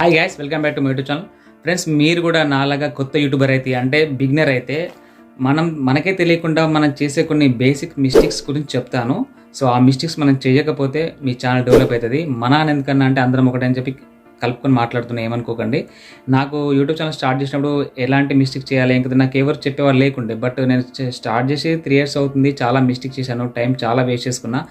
Hi guys welcome back to my YouTube channel friends మీరు కూడా నాలాగా కొత్త యూట్యూబర్ అయితే అంటే బిగినర్ అయితే మనం మనకే తెలియకుండా మనం చేసే కొన్ని బేసిక్ మిస్టేక్స్ గురించి చెప్తాను. సో ఆ మిస్టేక్స్ మనం చేయకపోతే మీ ఛానల్ డెవలప్ అవుతుంది. మన అని ఎందుకన్నా అంటే అందరం ఒకటే అని చెప్పి కలుపుకొని మాట్లాడుతున్నా ఏమనుకోకండి. నాకు యూట్యూబ్ ఛానల్ స్టార్ట్ చేసినప్పుడు ఎలాంటి మిస్టేక్ చేయాలి ఇంకా నాకు ఎవరు చెప్పేవారు లేకుండే. బట్ నేను స్టార్ట్ చేసి త్రీ ఇయర్స్ అవుతుంది చాలా మిస్టేక్ చేశాను టైం చాలా వేస్ట్ చేసుకున్నా.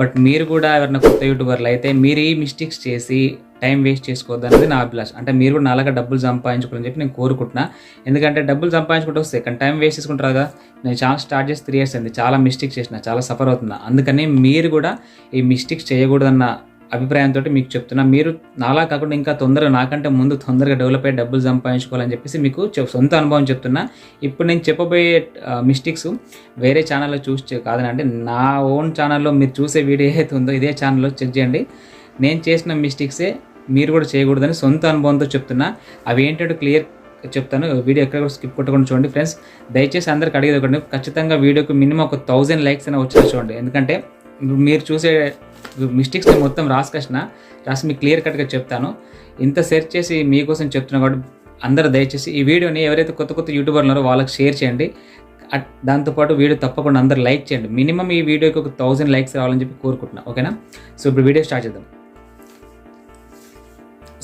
బట్ మీరు కూడా ఎవరైనా కొత్త యూట్యూబర్లు అయితే మీరు ఈ మిస్టేక్స్ చేసి టైం వేస్ట్ చేసుకోవద్దు అనేది నా అభిలాష్. అంటే మీరు కూడా నాలాగా డబ్బులు సంపాదించుకోవాలని చెప్పి నేను కోరుకుంటున్నా. ఎందుకంటే డబ్బులు సంపాదించుకుంటే వస్తే కానీ టైం వేస్ట్ చేసుకుంటారు కదా. నేను ఛానల్ స్టార్ట్ చేసి త్రీ ఇయర్స్ అయింది చాలా మిస్టేక్స్ చేసిన చాలా సఫర్ అవుతున్నా. అందుకని మీరు కూడా ఈ మిస్టేక్స్ చేయకూడదన్న అభిప్రాయంతో మీకు చెప్తున్నా. మీరు నాలా కాకుండా ఇంకా తొందరగా నాకంటే ముందు తొందరగా డెవలప్ అయ్యి డబ్బులు సంపాదించుకోవాలని చెప్పేసి మీకు సొంత అనుభవం చెప్తున్నా. ఇప్పుడు నేను చెప్పబోయే మిస్టేక్స్ వేరే ఛానల్లో చూసి కాదని అంటే నా ఓన్ ఛానల్లో మీరు చూసే వీడియో ఏదైతే ఉందో ఇదే ఛానల్లో చెక్ చేయండి. నేను చేసిన మిస్టేక్సే మీరు కూడా చేయకూడదని సొంత అనుభవంతో చెప్తున్నా. అవి ఏంటంటే క్లియర్ చెప్తాను. వీడియో ఎక్కడ కూడా స్కిప్ కొట్టకుండా చూడండి ఫ్రెండ్స్. దయచేసి అందరికి అడిగేది ఒకటి ఖచ్చితంగా వీడియోకి మినిమం ఒక థౌజండ్ లైక్స్ అయినా వచ్చేలా చూడండి. ఎందుకంటే మీరు చూసే మిస్టేక్స్ నేను మొత్తం రాసుకొచ్చిన రాసి మీకు క్లియర్ కట్గా చెప్తాను. ఇంత సెర్చ్ చేసి మీకోసం చెప్తున్నా కాబట్టి అందరూ దయచేసి ఈ వీడియోని ఎవరైతే కొత్త కొత్త యూట్యూబర్లు ఉన్నారో వాళ్ళకి షేర్ చేయండి. దాంతోపాటు వీడియో తప్పకుండా అందరు లైక్ చేయండి. మినిమం ఈ వీడియోకి ఒక థౌజండ్ లైక్స్ రావాలని చెప్పి కోరుకుంటున్నా. ఓకేనా సో ఇప్పుడు వీడియో స్టార్ట్ చేద్దాం.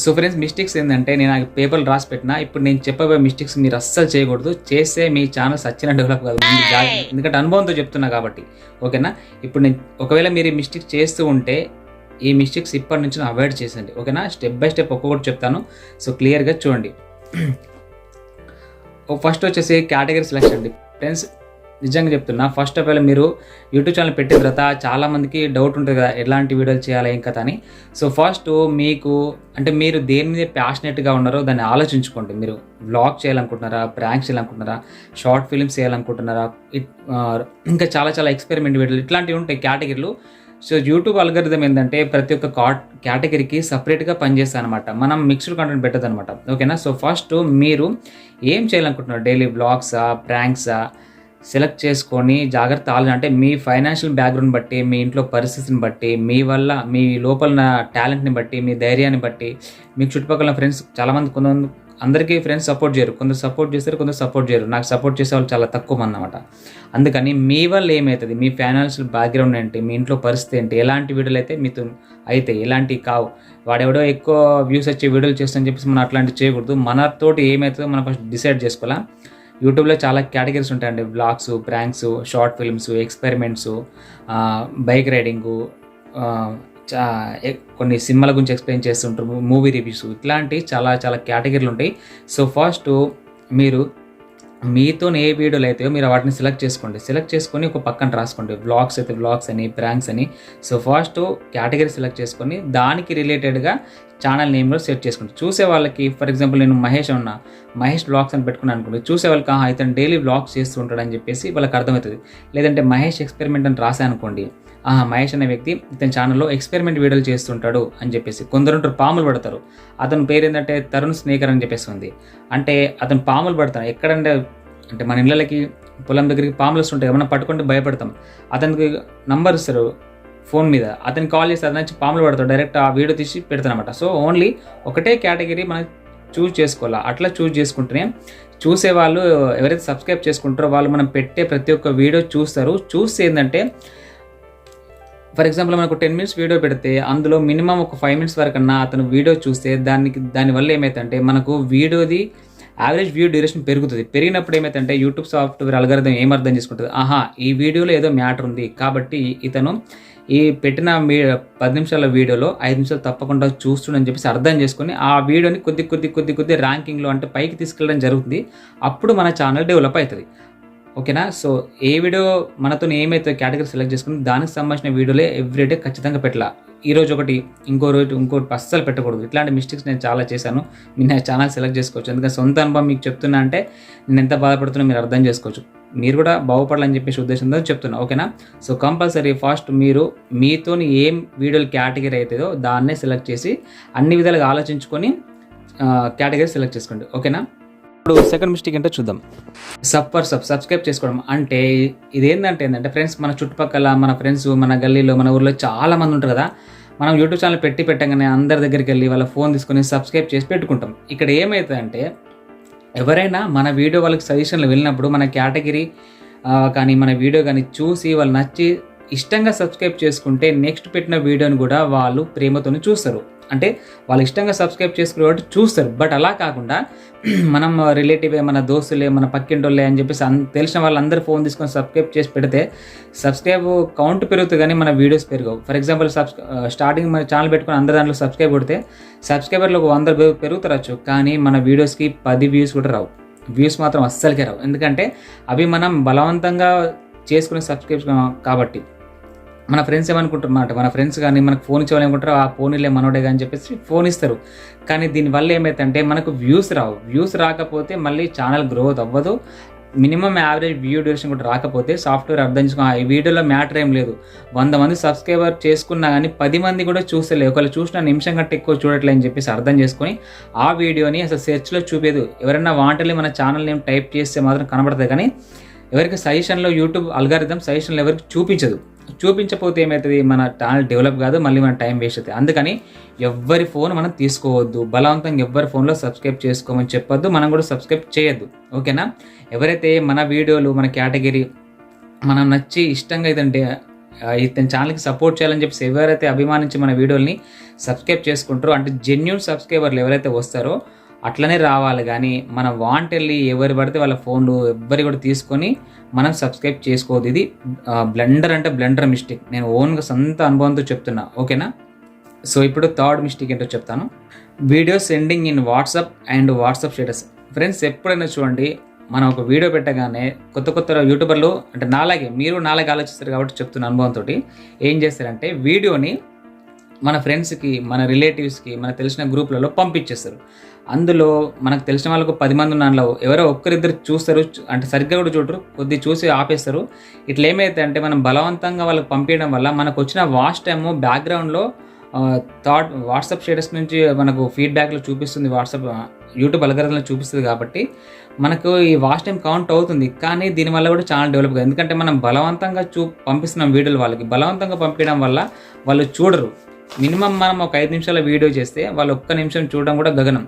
సో ఫ్రెండ్స్ మిస్టేక్స్ ఏంటంటే నేను ఆ పేపర్లు రాసి పెట్టినా ఇప్పుడు నేను చెప్పబోయే మిస్టేక్స్ మీరు అస్సలు చేయకూడదు. చేస్తే మీ ఛానల్ సచ్చిన డెవలప్ కాదు. ఎందుకంటే అనుభవంతో చెప్తున్నా కాబట్టి. ఓకేనా? ఇప్పుడు నేను ఒకవేళ మీరు ఈ మిస్టేక్ చేస్తూ ఉంటే ఈ మిస్టేక్స్ ఇప్పటి నుంచి అవాయిడ్ చేసండి ఓకేనా? స్టెప్ బై స్టెప్ ఒక్కొక్కటి చెప్తాను. సో క్లియర్గా చూడండి. ఫస్ట్ వచ్చేసి కేటగిరీ సెలెక్షన్ అండి ఫ్రెండ్స్ నిజంగా చెప్తున్నా. ఫస్ట్ ఆఫ్ ఆల్ మీరు యూట్యూబ్ ఛానల్ పెట్టిన తర్వాత చాలామందికి డౌట్ ఉంటుంది కదా ఎలాంటి వీడియోలు చేయాలి ఏం కదా అని. సో ఫస్ట్ మీకు అంటే మీరు దేని మీద ప్యాషనెట్గా ఉన్నారో దాన్ని ఆలోచించుకోండి. మీరు బ్లాగ్ చేయాలనుకుంటున్నారా ప్రాంక్ చేయాలనుకుంటున్నారా షార్ట్ ఫిల్మ్స్ చేయాలనుకుంటున్నారా ఇట్- ఇంకా చాలా చాలా ఎక్స్పెరిమెంట్ వీడియోలు ఇట్లాంటివి ఉంటాయి కేటగిరీలు సో యూట్యూబ్ అల్గరిథం ఏంటంటే ప్రతి ఒక్క కాట్ కేటగిరీకి సపరేట్గా పనిచేస్తాను అనమాట మనం మిక్స్డ్ కంటెంట్ పెట్టదు అనమాట ఓకేనా సో ఫస్ట్ మీరు ఏం చేయాలనుకుంటున్నారు? డైలీ బ్లాగ్సా ప్రాంక్సా సెలెక్ట్ చేసుకొని జాగ్రత్త ఆలోచన అంటే మీ ఫైనాన్షియల్ బ్యాక్గ్రౌండ్ బట్టి మీ ఇంట్లో పరిస్థితిని బట్టి మీ వల్ల మీ లోపల టాలెంట్ని బట్టి మీ ధైర్యాన్ని బట్టి మీకు చుట్టుపక్కల ఫ్రెండ్స్ చాలామంది కొంతమంది అందరికీ ఫ్రెండ్స్ సపోర్ట్ చేయరు. కొందరు సపోర్ట్ చేస్తారు కొందరు సపోర్ట్ చేయరు. నాకు సపోర్ట్ చేసే వాళ్ళు చాలా తక్కువ మంది అనమాట అందుకని మీ వల్ల ఏమవుతుంది మీ ఫైనాన్షియల్ బ్యాక్గ్రౌండ్ ఏంటి? మీ ఇంట్లో పరిస్థితి ఏంటి? ఎలాంటి వీడియోలు అయితే మీతో అయితే ఎలాంటివి కావు? వాడెవడో ఎక్కువ వ్యూస్ వచ్చే వీడియోలు చేస్తామని చెప్పేసి మనం అట్లాంటివి చేయకూడదు. మనతోటి ఏమవుతుందో మనం ఫస్ట్ డిసైడ్ చేసుకోవాలా? యూట్యూబ్లో చాలా కేటగిరీస్ ఉంటాయండి. Blogs pranks short films experiments bike riding చా కొన్ని సినిమాల గురించి ఎక్స్ప్లెయిన్ చేస్తుంటారు. మూవీ రివ్యూస్ ఇట్లాంటి చాలా చాలా కేటగిరీలు ఉంటాయి. సో ఫస్ట్ మీరు మీతో ఏ వీడియోలు అయితే మీరు వాటిని సెలెక్ట్ చేసుకోండి. సెలెక్ట్ చేసుకొని ఒక పక్కన రాసుకోండి. బ్లాగ్స్ అయితే బ్లాగ్స్ అని ప్రాంక్స్ అని. సో ఫస్ట్ కేటగిరీ సెలెక్ట్ చేసుకొని దానికి రిలేటెడ్గా ఛానల్ నేమ్లో కూడా సెట్ చేసుకోండి చూసే వాళ్ళకి ఫర్ ఎగ్జాంపుల్ నేను మహేష్ ఉన్నా మహేష్ బ్లాగ్స్ అని పెట్టుకున్నాను అనుకోండి చూసే వాళ్ళకి "ఆహా, ఇతను డైలీ బ్లాగ్స్ చేస్తూ ఉంటాడు అని చెప్పేసి వాళ్ళకి అర్థమవుతుంది. లేదంటే మహేష్ ఎక్స్పెరిమెంట్ అని రాసా అనుకోండి ఆహా మహేష్ అనే వ్యక్తి ఇతని ఛానల్లో ఎక్స్పెరిమెంట్ వీడియోలు చేస్తుంటాడు అని చెప్పేసి కొందరు ఉంటారు పాములు పడతారు. అతని పేరు ఏంటంటే తరుణ్ స్నేకర్ అని చెప్పేసి ఉంది. అంటే అతను పాములు పడతాడు. ఎక్కడంటే అంటే మన ఇళ్ళకి పొలం దగ్గరికి పాములు వస్తుంటాయి. ఏమైనా పట్టుకుంటే భయపడతాం. అతనికి నంబర్ ఇస్తారు. ఫోన్ మీద. అతను కాల్ చేస్తే అతను వచ్చి పాములు పడతాడు. డైరెక్ట్ ఆ వీడియో తీసి పెడతానమాట సో ఓన్లీ ఒకటే కేటగిరీ మనం చూస్ చేసుకోవాలి? అట్లా చూస్ చేసుకుంటేనే చూసే వాళ్ళు ఎవరైతే సబ్స్క్రైబ్ చేసుకుంటారో వాళ్ళు మనం పెట్టే ప్రతి ఒక్క వీడియో చూస్తారు. చూస్తే ఏంటంటే ఫర్ ఎగ్జాంపుల్ మనకు టెన్ మినిట్స్ వీడియో పెడితే అందులో మినిమం ఒక ఫైవ్ మినిట్స్ వరకు అతను వీడియో చూస్తే దానికి దానివల్ల ఏమైతుందంటే మనకు వీడియోది యావరేజ్ వ్యూ డ్యూరేషన్ పెరుగుతుంది. పెరిగినప్పుడు ఏమైతే యూట్యూబ్ సాఫ్ట్వేర్ అల్గరిథం ఏం అర్థం చేసుకుంటుంది? ఆహా ఈ వీడియోలో ఏదో మ్యాటర్ ఉంది. కాబట్టి ఇతను ఈ పెట్టిన మీ పది నిమిషాల వీడియోలో ఐదు నిమిషాలు తప్పకుండా చూస్తుండని చెప్పేసి అర్థం చేసుకొని ఆ వీడియోని కొద్ది కొద్ది కొద్ది కొద్ది ర్యాంకింగ్లో అంటే పైకి తీసుకెళ్ళడం జరుగుతుంది. అప్పుడు మన ఛానల్ డెవలప్ అవుతుంది. ఓకేనా? సో ఏ వీడియో మనతో ఏమైతే కేటగిరీ సెలెక్ట్ చేసుకుని దానికి సంబంధించిన వీడియోలే ఎవ్రీడే ఖచ్చితంగా పెట్టాల. ఈ రోజు ఒకటి ఇంకో రోజు ఇంకోటి అస్సలు పెట్టకూడదు. ఇట్లాంటి మిస్టేక్స్ నేను చాలా చేశాను. మీరు నా ఛానల్ సెలెక్ట్ చేసుకోవచ్చు. ఎందుకంటే సొంత అనుభవం మీకు చెప్తున్నా అంటే నేను ఎంత బాధపడుతున్నా మీరు అర్థం చేసుకోవచ్చు. మీరు కూడా బాగుపడాలని చెప్పేసి ఉద్దేశంతో చెప్తున్నా ఓకేనా? సో కంపల్సరీ ఫస్ట్ మీరు మీతో ఏం వీడియోలు కేటగిరీ అవుతుందో దాన్నే సెలెక్ట్ చేసి అన్ని విధాలుగా ఆలోచించుకొని కేటగిరీ సెలెక్ట్ చేసుకోండి ఓకేనా? ఇప్పుడు సెకండ్ మిస్టేక్ ఏంటో చూద్దాం. సబ్ ఫర్ సబ్ సబ్స్క్రైబ్ చేసుకోవడం అంటే ఇదేంటంటే ఏంటంటే ఏంటంటే ఫ్రెండ్స్ మన చుట్టుపక్కల మన ఫ్రెండ్స్ మన గల్లీలో మన ఊర్లో చాలా మంది ఉంటారు కదా? మనం యూట్యూబ్ ఛానల్ పెట్టి పెట్టగానే అందరి దగ్గరికి వెళ్ళి వాళ్ళ ఫోన్ తీసుకొని సబ్స్క్రైబ్ చేసి పెట్టుకుంటాం. ఇక్కడ ఏమవుతుందంటే ఎవరైనా మన వీడియో వాళ్ళకి సజెషన్లు వెళ్ళినప్పుడు మన కేటగిరీ కానీ మన వీడియో కానీ చూసి వాళ్ళు నచ్చి ఇష్టంగా సబ్స్క్రైబ్ చేసుకుంటే నెక్స్ట్ పెట్టిన వీడియోని కూడా వాళ్ళు ప్రేమతోని చూస్తారు. అంటే వాళ్ళు ఇష్టంగా సబ్స్క్రైబ్ చేసుకునే కాబట్టి చూస్తారు. బట్ అలా కాకుండా మనం రిలేటివ్ మన దోస్తులే మన పక్కింటోళ్ళే అని చెప్పేసి అన్ తెలిసిన వాళ్ళందరూ ఫోన్ తీసుకొని సబ్స్క్రైబ్ చేసి పెడితే సబ్స్క్రైబ్ కౌంట్ పెరుగుతుంది కానీ మన వీడియోస్ పెరగవు. ఫర్ ఎగ్జాంపుల్ సబ్స్ స్టార్టింగ్ మన ఛానల్ పెట్టుకుని అందరు దాంట్లో సబ్స్క్రైబ్ కొడితే సబ్స్క్రైబర్లు ఒక వంద పెరుగు- పెరుగుతారచ్చు. కానీ మన వీడియోస్కి పది వ్యూస్ కూడా రావు. వ్యూస్ మాత్రం అస్సలకే రావు. ఎందుకంటే అవి మనం బలవంతంగా చేసుకునే సబ్స్క్రైబ్ కాబట్టి. మన ఫ్రెండ్స్ ఏమనుకుంటున్నమాట మన ఫ్రెండ్స్ కానీ మనకు ఫోన్ ఇచ్చేవాళ్ళు ఏమనుకుంటారు ఆ ఫోన్ ఇల్లే మనోడే అని చెప్పేసి ఫోన్ ఇస్తారు. కానీ దీనివల్ల ఏమైతుందంటే మనకు వ్యూస్ రావు. వ్యూస్ రాకపోతే మళ్ళీ ఛానల్ గ్రోత్ అవ్వదు. మినిమం యావరేజ్ వ్యూ డ్యూరేషన్ కూడా రాకపోతే సాఫ్ట్వేర్ అర్థం చేసుకో ఈ వీడియోలో మ్యాటర్ ఏం లేదు. వంద మంది సబ్స్క్రైబర్ చేసుకున్నా కానీ పది మంది కూడా చూస్తలేదు ఒకవేళ చూసిన నిమిషం కంటే ఎక్కువ చూడట్లే అని చెప్పేసి అర్థం చేసుకొని ఆ వీడియోని అసలు సెర్చ్లో చూపేదు ఎవరైనా వాంటలీ మన ఛానల్ నేమ్ టైప్ చేస్తే మాత్రం కనబడతాయి కానీ ఎవరికి సజెషన్లో యూట్యూబ్ అల్గారిథం సజెషన్లో ఎవరికి చూపించదు. చూపించకపోతే ఏమవుతుంది మన ఛానల్ డెవలప్ కాదు మళ్ళీ మన టైం వేస్ట్ అవుతుంది. అందుకని ఎవ్వరి ఫోన్ మనం తీసుకోవద్దు. బలవంతంగా ఎవ్వరి ఫోన్లో సబ్స్క్రైబ్ చేసుకోమని చెప్పొద్దు. మనం కూడా సబ్స్క్రైబ్ చేయొద్దు. ఓకేనా? ఎవరైతే మన వీడియోలు మన కేటగిరీ మనం నచ్చి ఇష్టంగా ఇదంటే ఇతని ఛానల్కి సపోర్ట్ చేయాలని చెప్పేసి ఎవరైతే అభిమానించి మన వీడియోని సబ్స్క్రైబ్ చేసుకుంటారో అంటే జెన్యున్ సబ్స్క్రైబర్లు ఎవరైతే వస్తారో అట్లనే రావాలి. కానీ మన వాంట్ వెళ్ళి ఎవరు పడితే వాళ్ళ ఫోన్లు ఎవ్వరి కూడా తీసుకొని మనం సబ్స్క్రైబ్ చేసుకోవద్దు. ఇది బ్లెండర్ అంటే బ్లెండర్ మిస్టేక్ నేను ఓన్గా సొంత అనుభవంతో చెప్తున్నా. ఓకేనా? సో ఇప్పుడు థర్డ్ మిస్టేక్ ఏంటో చెప్తాను. Video sending in WhatsApp and WhatsApp status friends ఎప్పుడైనా చూడండి మనం ఒక వీడియో పెట్టగానే కొత్త కొత్త యూట్యూబర్లు అంటే నాలాగే మీరు నాలాగే ఆలోచిస్తారు కాబట్టి చెప్తున్న అనుభవంతో ఏం చేస్తారంటే వీడియోని మన ఫ్రెండ్స్కి మన రిలేటివ్స్కి మన తెలిసిన గ్రూప్లలో పంపించేస్తారు. అందులో మనకు తెలిసిన వాళ్ళకు పది మంది ఉన్న ఎవరో ఒక్కరిద్దరు చూస్తారు అంటే సరిగ్గా కూడా చూడరు కొద్ది చూసి ఆపేస్తారు. ఇట్లా ఏమైతే అంటే మనం బలవంతంగా వాళ్ళకి పంపించడం వల్ల మనకు వచ్చిన వాచ్ టైము బ్యాక్గ్రౌండ్లో థాట్ వాట్సాప్ స్టేటస్ నుంచి మనకు ఫీడ్బ్యాక్లో చూపిస్తుంది వాట్సాప్ యూట్యూబ్ అలగరంలో చూపిస్తుంది కాబట్టి మనకు ఈ వాచ్ టైం కౌంట్ అవుతుంది. కానీ దీనివల్ల కూడా చాలా డెవలప్ కాదు ఎందుకంటే మనం బలవంతంగా చూ పంపిస్తున్నాం వీడియోలు వాళ్ళకి. బలవంతంగా పంపించడం వల్ల వాళ్ళు చూడరు. మినిమం మనం ఒక ఐదు నిమిషాల వీడియో చేస్తే వాళ్ళు ఒక్క నిమిషం చూడడం కూడా గగనం.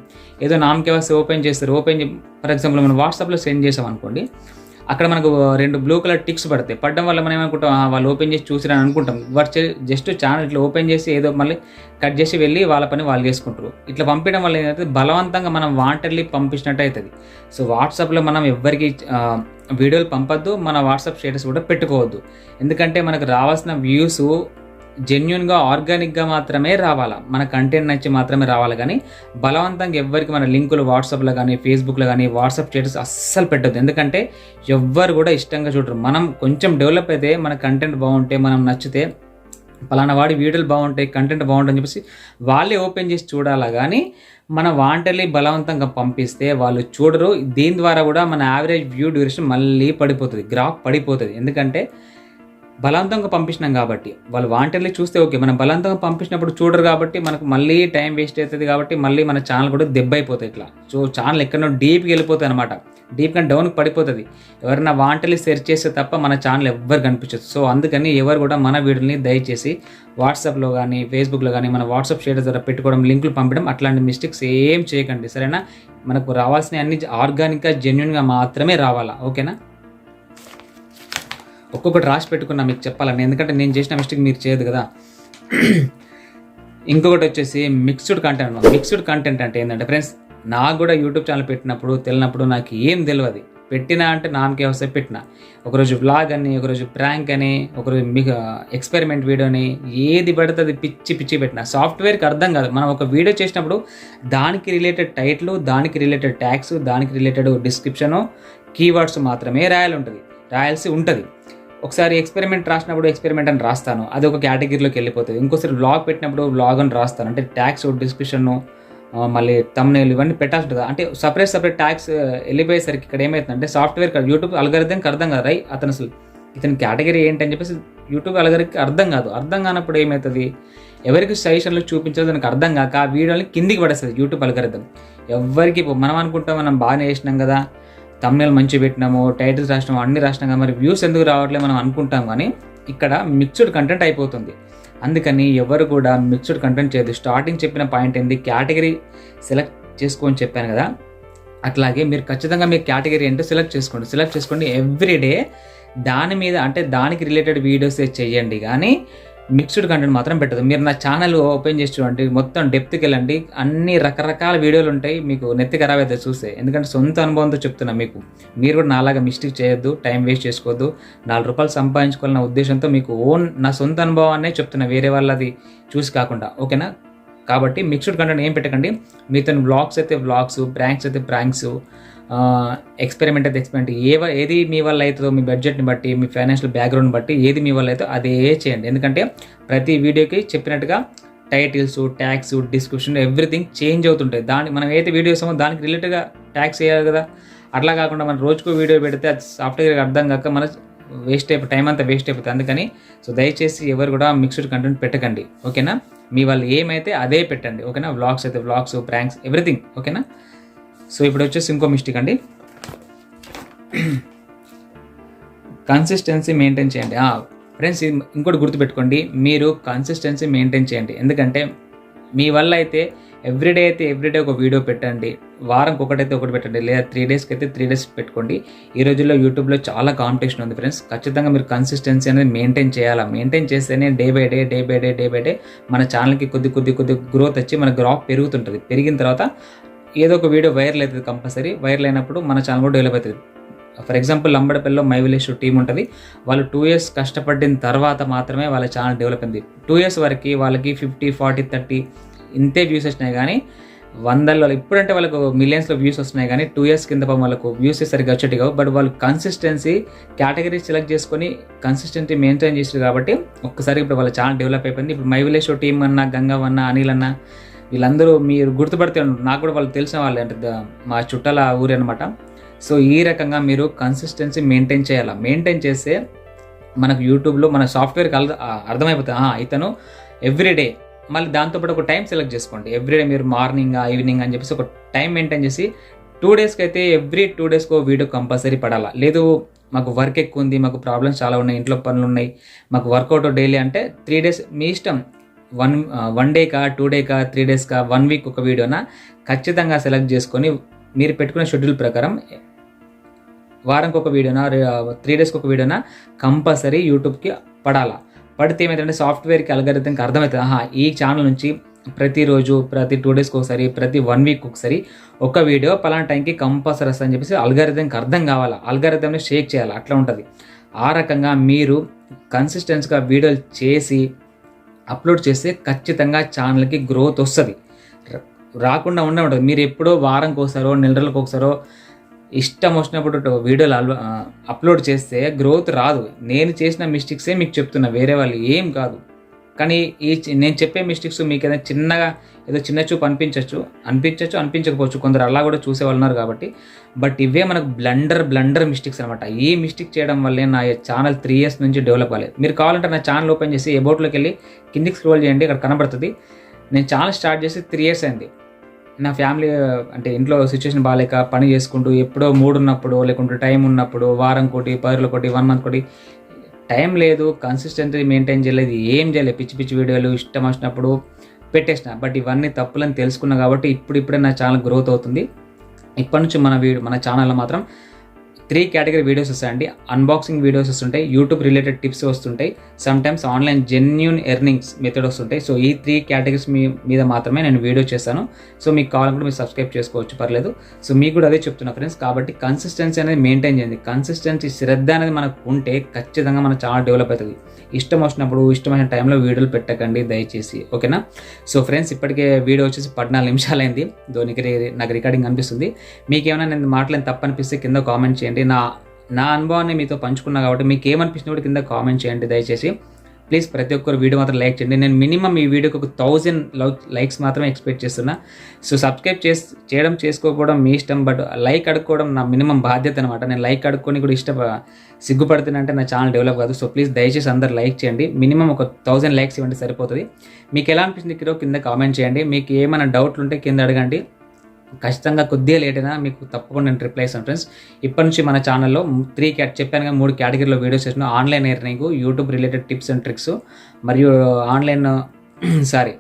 ఏదో నామకే వస్తే ఓపెన్ చేస్తారు ఓపెన్ ఫర్ ఎగ్జాంపుల్ మనం వాట్సాప్లో సెండ్ చేసాం అనుకోండి అక్కడ మనకు రెండు బ్లూ కలర్ టిక్స్ పడతాయి. పడడం వల్ల మనం ఏమనుకుంటాం వాళ్ళు ఓపెన్ చేసి చూసిరని అనుకుంటాం. బట్ జస్ట్ ఛానల్ ఇట్లా ఓపెన్ చేసి ఏదో మళ్ళీ కట్ చేసి వెళ్ళి వాళ్ళ పని వాళ్ళు చేసుకుంటారు. ఇట్లా పంపించడం వల్ల ఏంటంటే బలవంతంగా మనం వాంటర్లీ పంపించినట్టు అవుతుంది సో వాట్సాప్లో మనం ఎవ్వరికి వీడియోలు పంపొద్దు మన వాట్సాప్ స్టేటస్ కూడా పెట్టుకోవద్దు. ఎందుకంటే మనకు రావాల్సిన వ్యూస్ జెన్యున్గా ఆర్గానిక్గా మాత్రమే రావాలా? మన కంటెంట్ నచ్చి మాత్రమే రావాలి కానీ బలవంతంగా ఎవ్వరికి మన లింకులు వాట్సాప్లో కానీ ఫేస్బుక్లో కానీ వాట్సాప్ స్టేటస్ అస్సలు పెట్టద్దు. ఎందుకంటే ఎవ్వరు కూడా ఇష్టంగా చూడరు. మనం కొంచెం డెవలప్ అయితే మన కంటెంట్ బాగుంటే మనం నచ్చితే పలానా వాడి వీడియోలు బాగుంటాయి కంటెంట్ బాగుంటుంది అని చెప్పేసి వాళ్ళే ఓపెన్ చేసి చూడాలా కానీ మన వాంటలీ బలవంతంగా పంపిస్తే వాళ్ళు చూడరు. దీని ద్వారా కూడా మన యావరేజ్ వ్యూ డ్యూరేషన్ మళ్ళీ పడిపోతుంది గ్రాఫ్ పడిపోతుంది. ఎందుకంటే బలవంతంగా పంపించినాం కాబట్టి. వాళ్ళు వాంటర్లీ చూస్తే ఓకే మనం బలవంతంగా పంపించినప్పుడు చూడరు కాబట్టి మనకు మళ్ళీ టైం వేస్ట్ అవుతుంది కాబట్టి మళ్ళీ మన ఛానల్ కూడా దెబ్బ అయిపోతాయి ఇట్లా. సో ఛానల్ ఎక్కడో డీప్కి వెళ్ళిపోతుంది అనమాట డీప్ కానీ డౌన్కి పడిపోతుంది. ఎవరైనా వాంటర్లీ సెర్చ్ చేస్తే తప్ప మన ఛానల్ ఎవ్వరు కనిపించదు. సో అందుకని ఎవరు కూడా మన వీడియోని దయచేసి వాట్సాప్లో కానీ ఫేస్బుక్లో కానీ మన వాట్సాప్ స్టేటస్ ద్వారా పెట్టుకోవడం లింకులు పంపడం అట్లాంటి మిస్టేక్స్ ఏం చేయకండి. సరేనా? మనకు రావాల్సిన అన్ని ఆర్గానిక్గా జెన్యున్గా మాత్రమే రావాలా? ఓకేనా? ఒక్కొక్కటి రాసి పెట్టుకున్నా మీకు చెప్పాలని. ఎందుకంటే నేను చేసిన మిస్టేక్ మీరు చేయదు కదా. ఇంకొకటి వచ్చేసి మిక్స్డ్ కంటెంట్ మిక్స్డ్ కంటెంట్ అంటే ఏంటంటే ఫ్రెండ్స్ నాకు కూడా యూట్యూబ్ ఛానల్ పెట్టినప్పుడు తెలియనప్పుడు నాకు ఏం తెలియదు పెట్టినా అంటే నామకే వస్తే పెట్టిన. ఒకరోజు వ్లాగ్ అని ఒకరోజు ప్రాంక్ అని ఒకరోజు మీకు ఎక్స్పెరిమెంట్ వీడియోని ఏది పడితే అది పిచ్చి పిచ్చి పెట్టిన. సాఫ్ట్వేర్కి అర్థం కాదు. మనం ఒక వీడియో చేసినప్పుడు దానికి రిలేటెడ్ టైటిల్ దానికి రిలేటెడ్ ట్యాక్స్ దానికి రిలేటెడ్ డిస్క్రిప్షను కీవర్డ్స్ మాత్రమే రాయాలి ఉంటుంది. రాయాల్సి ఉంటుంది. ఒకసారి ఎక్స్పెరిమెంట్ రాసినప్పుడు ఎక్స్పెరిమెంట్ అని రాస్తాను. అది ఒక కేటగిరీలోకి వెళ్ళిపోతుంది. ఇంకోసారి బ్లాగ్ పెట్టినప్పుడు బ్లాగ్ అని రాస్తాను. అంటే ట్యాక్స్ డిస్క్రిప్షన్ మళ్ళీ తమ్నేల్ ఇవన్నీ పెట్టాల్సి ఉంటుంది. అంటే సపరేట్ సపరేట్ ట్యాక్స్ వెళ్ళిపోయేసరికి ఇక్కడ ఏమవుతుందంటే సాఫ్ట్వేర్ యూట్యూబ్ అల్గరిథంకి అర్థం కాదు. రై అతను అసలు ఇతని కేటగిరీ ఏంటని చెప్పేసి యూట్యూబ్ అలగరికి అర్థం కాదు. అర్థం కానప్పుడు ఏమవుతుంది ఎవరికి సజెషన్లు చూపించదు దానికి అర్థం కాక ఆ వీడియోని కిందికి పడేస్తుంది యూట్యూబ్ అల్గరిథం ఎవరికి మనం అనుకుంటాం మనం బాగానే చేసినాం కదా. తమ్నేల్ మంచి పెట్టినాము టైటిల్స్ రాసినాము అన్ని రాసినాం మరి వ్యూస్ ఎందుకు రావట్లేదు మనం అనుకుంటాం కానీ ఇక్కడ మిక్స్డ్ కంటెంట్ అయిపోతుంది. అందుకని ఎవరు కూడా మిక్స్డ్ కంటెంట్ చేయదు స్టార్టింగ్ చెప్పిన పాయింట్ ఏంది? కేటగిరీ సెలెక్ట్ చేసుకోని చెప్పాను కదా. అట్లాగే మీరు ఖచ్చితంగా మీ కేటగిరీ ఏంటో సెలెక్ట్ చేసుకోండి. సెలెక్ట్ చేసుకోండి. ఎవ్రీడే దాని మీద అంటే దానికి రిలేటెడ్ వీడియోస్ చేయండి కానీ మిక్స్డ్ కంటెంట్ మాత్రం పెట్టదు. మీరు నా ఛానల్ ఓపెన్ చేసి చూడండి మొత్తం డెప్త్కి వెళ్ళండి. అన్ని రకరకాల వీడియోలు ఉంటాయి మీకు నెత్తి ఖరాబ్ అయితే చూస్తే ఎందుకంటే సొంత అనుభవంతో చెప్తున్నా మీకు. మీరు కూడా నాలాగా మిస్టేక్ చేయొద్దు టైం వేస్ట్ చేసుకోవద్దు. నాలుగు రూపాయలు సంపాదించుకోవాలన్న ఉద్దేశంతో మీకు ఓన్ నా సొంత అనుభవాన్నే చెప్తున్నా వేరే వాళ్ళది చూసి కాకుండా. ఓకేనా? కాబట్టి మిక్స్డ్ కంటెంట్ ఏం పెట్టకండి. మీతో వ్లాగ్స్ అయితే వ్లాగ్స్ ప్రాంక్స్ అయితే ప్రాంక్స్ ఎక్స్పెరిమెంట్ అయితే ఎక్స్పెరిమెంట్ ఏ ఏది మీ వల్ల అవుతుందో మీ బడ్జెట్ని బట్టి మీ ఫైనాన్షియల్ బ్యాక్గ్రౌండ్ బట్టి ఏది మీ వల్ల అవుతుందో అదే చేయండి. ఎందుకంటే ప్రతి వీడియోకి చెప్పినట్టుగా titles tags description everything change అవుతుంటాయి. దాని మనం ఏదైతే వీడియోస్ ఇస్తామో దానికి రిలేటెడ్గా ట్యాక్స్ వేయాలి కదా. అట్లా కాకుండా మనం రోజుకు వీడియో పెడితే అది సాఫ్ట్వేర్కి అర్థం కాక మన వేస్ట్ అయిపోయి టైం అంతా వేస్ట్ అయిపోతుంది. అందుకని సో దయచేసి ఎవరు కూడా మిక్స్డ్ కంటెంట్ పెట్టకండి. ఓకేనా? మీ వాళ్ళు ఏమైతే అదే పెట్టండి. ఓకేనా? వ్లాగ్స్ అయితే వ్లాగ్స్ ప్రాంక్స్ ఎవ్రీథింగ్ ఓకేనా? సో ఇప్పుడు వచ్చేసి ఇంకో మిస్టేక్ అండి. కన్సిస్టెన్సీ మెయింటైన్ చేయండి. ఫ్రెండ్స్ ఇంకోటి గుర్తుపెట్టుకోండి. మీరు కన్సిస్టెన్సీ మెయింటైన్ చేయండి. ఎందుకంటే మీ వల్ల అయితే ఎవ్రీడే అయితే ఎవ్రీడే ఒక వీడియో పెట్టండి. వారంకి ఒకటైతే ఒకటి పెట్టండి. లేదా త్రీ డేస్కి అయితే త్రీ డేస్ పెట్టుకోండి. ఈ రోజుల్లో యూట్యూబ్లో చాలా కాంపిటీషన్ ఉంది ఫ్రెండ్స్ ఖచ్చితంగా మీరు కన్సిస్టెన్సీ అనేది మెయింటైన్ చేయాలా? మెయింటైన్ చేస్తేనే day by day day by day day by day మన ఛానల్కి కొద్ది కొద్ది కొద్ది గ్రోత్ వచ్చి మన గ్రాఫ్ పెరుగుతుంటుంది. పెరిగిన తర్వాత ఏదో ఒక వీడియో వైరల్ అవుతుంది కంపల్సరీ వైరల్ అయినప్పుడు మన ఛానల్ కూడా డెవలప్ అవుతుంది. ఫర్ ఎగ్జాంపుల్ లంబడపల్లిలో మై విలేజ్ టీం ఉంటుంది. వాళ్ళు టూ ఇయర్స్ కష్టపడిన తర్వాత మాత్రమే వాళ్ళ ఛానల్ డెవలప్ అయింది. టూ ఇయర్స్ వరకు వాళ్ళకి ఫిఫ్టీ ఫార్టీ థర్టీ ఇంతే వ్యూస్ వచ్చినాయి కానీ వందల్లో ఇప్పుడంటే వాళ్ళకు మిలియన్స్లో వ్యూస్ వస్తున్నాయి కానీ టూ ఇయర్స్ కింద పాపం వాళ్ళకు వ్యూస్ సరిగ్గా వచ్చేటి కావు. బట్ వాళ్ళు కన్సిస్టెన్సీ కేటగిరీ సెలెక్ట్ చేసుకొని కన్సిస్టెన్సీ మెయింటైన్ చేసారు కాబట్టి ఒక్కసారి ఇప్పుడు వాళ్ళ ఛానల్ డెవలప్ అయిపోయింది. ఇప్పుడు మై విలేజ్ టీం అన్న గంగవన్న అనిల్ అన్న వీళ్ళందరూ మీరు గుర్తుపడితే నాకు కూడా వాళ్ళు తెలిసిన వాళ్ళే అంటే మా చుట్టాల ఊరి అనమాట సో ఈ రకంగా మీరు కన్సిస్టెన్సీ మెయింటైన్ చేయాలి? మెయింటైన్ చేస్తే మనకు యూట్యూబ్లో మన సాఫ్ట్వేర్కి అర్థమైపోతుంది. ఇతను ఎవ్రీడే మళ్ళీ దాంతోపాటు ఒక టైం సెలెక్ట్ చేసుకోండి. ఎవ్రీడే మీరు మార్నింగ్ ఈవినింగ్ అని చెప్పేసి ఒక టైం మెయింటైన్ చేసి టూ డేస్కి అయితే ఎవ్రీ టూ డేస్కి వీడియో కంపల్సరీ పడాలా? లేదు మాకు వర్క్ ఎక్కువ ఉంది మాకు ప్రాబ్లమ్స్ చాలా ఉన్నాయి ఇంట్లో పనులు ఉన్నాయి మాకు వర్కౌట్ డైలీ అంటే త్రీ డేస్ మీ ఇష్టం. వన్ వన్ డేకా టూ డేకా త్రీ డేస్కా వన్ వీక్ ఒక వీడియోనా ఖచ్చితంగా సెలెక్ట్ చేసుకొని మీరు పెట్టుకునే షెడ్యూల్ ప్రకారం వారంకి ఒక వీడియోనా త్రీ డేస్కి ఒక వీడియోనా కంపల్సరీ యూట్యూబ్కి పడాలా. పడితే ఏమైందంటే సాఫ్ట్వేర్కి అలగరితంకి అర్థమవుతుంది ఆహా ఈ ఛానల్ నుంచి ప్రతిరోజు ప్రతి టూ డేస్కి ఒకసారి ప్రతి వన్ వీక్ ఒకసారి ఒక వీడియో పలానా టైంకి కంపల్సరీ వస్తుంది అని చెప్పేసి అల్గారిథంకి అర్థం కావాలా. అల్గారిథంని షేక్ చేయాలి. అట్లా ఉంటుంది. ఆ రకంగా మీరు కన్సిస్టెన్స్గా వీడియోలు చేసి అప్లోడ్ చేస్తే ఖచ్చితంగా ఛానల్కి గ్రోత్ వస్తుంది. రాకుండా ఉండే ఉంటుంది. మీరు ఎప్పుడో వారంకి ఒకసారో నెల రోజులకు ఒకసారో ఇష్టం వచ్చినప్పుడు వీడియోలు అప్లోడ్ చేస్తే గ్రోత్ రాదు. నేను చేసిన మిస్టేక్సే మీకు చెప్తున్నా. వేరే వాళ్ళు ఏం కాదు. కానీ ఈ నేను చెప్పే మిస్టేక్స్ మీకు ఏదైనా చిన్నగా ఏదో చిన్న చూపు అనిపించవచ్చు అనిపించవచ్చు అనిపించకపోవచ్చు. కొందరు అలా కూడా చూసే వాళ్ళు ఉన్నారు కాబట్టి. బట్ ఇవే మనకు బ్లండర్ బ్లండర్ మిస్టేక్స్ అనమాట ఈ మిస్టేక్ చేయడం వల్లే నా ఛానల్ త్రీ ఇయర్స్ నుంచి డెవలప్ అవ్వలేదు మీరు కావాలంటే నా ఛానల్ ఓపెన్ చేసి ఎబౌట్లోకి వెళ్ళి కిందికి స్క్రోల్ చేయండి. ఇక్కడ కనబడుతుంది. నేను ఛానల్ స్టార్ట్ చేసి త్రీ ఇయర్స్ అయింది. నా ఫ్యామిలీ అంటే ఇంట్లో సిచ్యువేషన్ బాగాలేక పని చేసుకుంటూ ఎప్పుడో మూడు ఉన్నప్పుడు లేకుంటే టైం ఉన్నప్పుడు వారం కోటి పదిలో crore one month crore time లేదు కన్సిస్టెంట్లీ మెయింటైన్ చేయలేదు ఏం చేయలేదు పిచ్చి పిచ్చి వీడియోలు ఇష్టం వచ్చినప్పుడు పెట్టేసిన. బట్ ఇవన్నీ తప్పులని తెలుసుకున్నా కాబట్టి ఇప్పుడు ఇప్పుడే నా ఛానల్ గ్రోత్ అవుతుంది. ఇప్పటి నుంచి మన వీడియో మన ఛానల్లో మాత్రం త్రీ కేటగిరీ వీడియోస్ వస్తాయండి. అన్బాక్సింగ్ వీడియోస్ వస్తుంటాయి. యూట్యూబ్ రిలేటెడ్ టిప్స్ వస్తుంటాయి. Some times online genuine earnings method వస్తుంటాయి. సో ఈ త్రీ కేటగిరీస్ మీ మీద మాత్రమే నేను వీడియో చేస్తాను. సో మీకు కావాలనుకుంటే మీరు సబ్స్క్రైబ్ చేసుకోవచ్చు. పర్లేదు. సో మీకు కూడా అదే చెప్తున్నా ఫ్రెండ్స్ కాబట్టి కన్సిస్టెన్సీ అనేది మెయింటైన్ చేయండి. కన్సిస్టెన్సీ శ్రద్ధ అనేది మనకు ఉంటే ఖచ్చితంగా మన చాలా డెవలప్ అవుతుంది. ఇష్టం వచ్చినప్పుడు ఇష్టమైన టైంలో వీడియోలు పెట్టకండి దయచేసి. ఓకేనా సో ఫ్రెండ్స్ ఇప్పటికే వీడియో వచ్చేసి పద్నాలుగు నిమిషాలైంది. దానికి నాకు రికార్డింగ్ అనిపిస్తుంది మీకు ఏమైనా నేను మాట్లాడిన తప్పనిపిస్తే కింద కామెంట్ చేయండి. నా నా అనుభవాన్ని మీతో పంచుకున్నా కాబట్టి మీకు ఏమనిపించింది కూడా కింద కామెంట్ చేయండి దయచేసి. ప్లీజ్ ప్రతి ఒక్కరు వీడియో మాత్రం లైక్ చేయండి. నేను మినిమం ఈ వీడియోకి ఒక థౌజండ్ లైక్స్ మాత్రమే ఎక్స్పెక్ట్ చేస్తున్నా. సో సబ్స్క్రైబ్ చేసి చేయడం చేసుకోకపోవడం మీ ఇష్టం బట్ లైక్ అడుక్కోవడం నా మినిమం బాధ్యత అనమాట నేను లైక్ అడుక్కొని కూడా ఇష్ట సిగ్గుపడుతున్నంటే నా ఛానల్ డెవలప్ కాదు. సో ప్లీజ్ దయచేసి అందరు లైక్ చేయండి. మినిమం ఒక థౌజండ్ లైక్స్ ఇవ్వండి సరిపోతుంది. మీకు ఎలా అనిపించింది కిరో కింద కామెంట్ చేయండి. మీకు ఏమైనా డౌట్లు ఉంటే కింద అడగండి. ఖచ్చితంగా కొద్దిగా లేట్ అయినా మీకు తప్పకుండా నేను రిప్లై ఇస్తాను ఫ్రెండ్స్ ఇప్పటి నుంచి మన ఛానల్లో త్రీ క్యాట్ చెప్పాను కానీ మూడు కేటగిరీలో వీడియోస్ చేసిన online earning YouTube related tips and tricks మరియు ఆన్లైన్ సారీ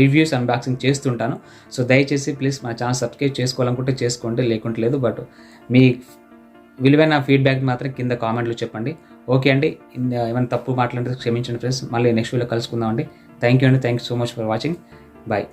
రివ్యూస్ అన్బాక్సింగ్ చేస్తుంటాను. సో దయచేసి ప్లీజ్ మన ఛానల్ సబ్స్క్రైబ్ చేసుకోవాలనుకుంటే చేసుకోండి లేకుంటే లేదు బట్ మీ విలువైన ఫీడ్బ్యాక్ మాత్రం కింద కామెంట్లో చెప్పండి. ఓకే అండి uh, ఏమైనా తప్పు మాట్లాడితే క్షమించండి ఫ్రెండ్స్ మళ్ళీ నెక్స్ట్ వీడియో కలుసుకుందాం అండి. థ్యాంక్ యూ అండి thank you so much for watching bye